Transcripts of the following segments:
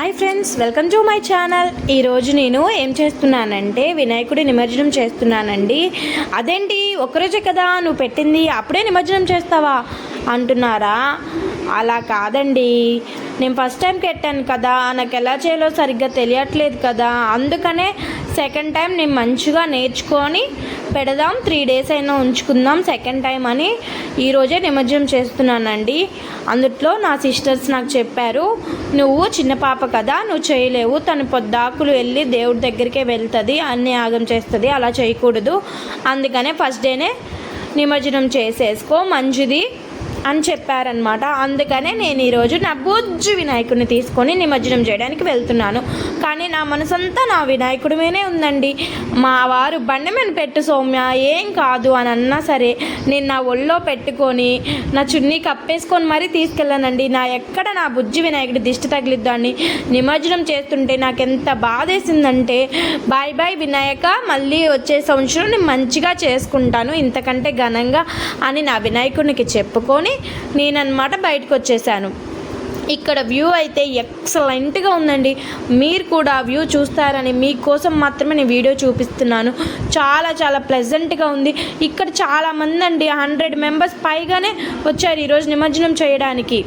Hi friends welcome to my channel. ఈరోజు నేను ఏం చేస్తున్నానంటే వినాయకుడి నిమజ్జనం చేస్తున్నానండి. అదేంటి ఒక్కరోజే కదా నువ్వు పెట్టింది అప్పుడే నిమజ్జనం చేస్తావా? అంటున్నారా? అలా కాదండి. నేను ఫస్ట్ టైం పెట్టాను కదా నాకు ఎలా చేయాలో సరిగ్గా తెలియట్లేదు కదా అందుకనే సెకండ్ టైం నేను మంచిగా నేర్చుకొని పెడదాం త్రీ డేస్ అయినా ఉంచుకుందాం సెకండ్ టైం అని ఈరోజే నిమజ్జనం చేస్తున్నానండి. అందుట్లో నా సిస్టర్స్ నాకు చెప్పారు నువ్వు చిన్న పాప కదా నువ్వు చేయలేవు తను పొద్దాకులు వెళ్ళి దేవుడి దగ్గరికే వెళ్తుంది అన్ని యాగం చేస్తుంది అలా చేయకూడదు. అందుకనే ఫస్ట్ డేనే నిమజ్జనం చేసేసుకో మంచిది అని చెప్పారనమాట అందుకనే నేను ఈరోజు నా బుజ్జు వినాయకుడిని తీసుకొని నిమజ్జనం చేయడానికి వెళ్తున్నాను. కానీ నా మనసంతా నా వినాయకుడి మీదే ఉందండి. మా వారు బండి మీద పెట్టు సౌమ్య ఏం కాదు అని అన్నా సరే నేను నా ఒళ్ళో పెట్టుకొని నా చున్నీ కప్పేసుకొని మరీ తీసుకెళ్ళానండి. నా ఎక్కడ నా బుజ్జి వినాయకుడి దిష్టి తగిలిద్దాన్ని నిమజ్జనం చేస్తుంటే నాకు ఎంత బాధేసిందంటే బాయ్ బాయ్ వినాయక మళ్ళీ వచ్చే సంవత్సరం నేను మంచిగా చేసుకుంటాను ఇంతకంటే ఘనంగా అని నా వినాయకుడికి చెప్పుకొని నేనన్నమాట బయటకు వచ్చేసాను ఇక్కడ వ్యూ అయితే ఎక్సలెంట్గా ఉందండి. మీరు కూడా వ్యూ చూస్తారని మీకోసం మాత్రమే నేను వీడియో చూపిస్తున్నాను. చాలా చాలా ప్లెజెంట్గా ఉంది. ఇక్కడ చాలామంది అండి హండ్రెడ్ మెంబర్స్ పైగానే వచ్చారు ఈరోజు నిమజ్జనం చేయడానికి.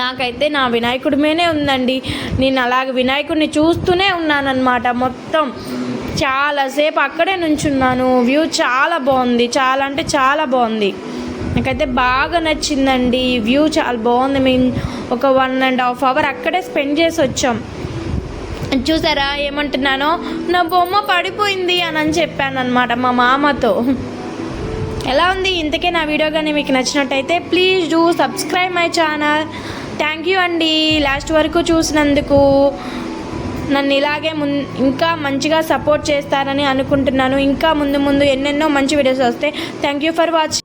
నాకైతే నా వినాయకుడి మీదే ఉందండి. నేను అలాగ వినాయకుడిని చూస్తూనే ఉన్నానన్నమాట మొత్తం. చాలాసేపు అక్కడే నుంచున్నాను. వ్యూ చాలా బాగుంది. చాలా అంటే చాలా బాగుంది. నాకైతే బాగా నచ్చిందండి. వ్యూ చాలా బాగుంది. మేము ఒక వన్ అండ్ హాఫ్ అవర్ అక్కడే స్పెండ్ చేసి వచ్చాం. చూసారా ఏమంటున్నానో? నా బొమ్మ పడిపోయింది అని అని చెప్పాను అనమాట మా మామతో. ఎలా ఉంది? ఇంతకే నా వీడియో కానీ మీకు నచ్చినట్టయితే please do subscribe my channel thank you అండి. లాస్ట్ వరకు చూసినందుకు నన్ను ఇలాగే మున్ ఇంకా మంచిగా సపోర్ట్ చేస్తారని అనుకుంటున్నాను. ఇంకా ముందు ముందు ఎన్నెన్నో మంచి వీడియోస్ వస్తాయి థ్యాంక్ యూ ఫర్ వాచింగ్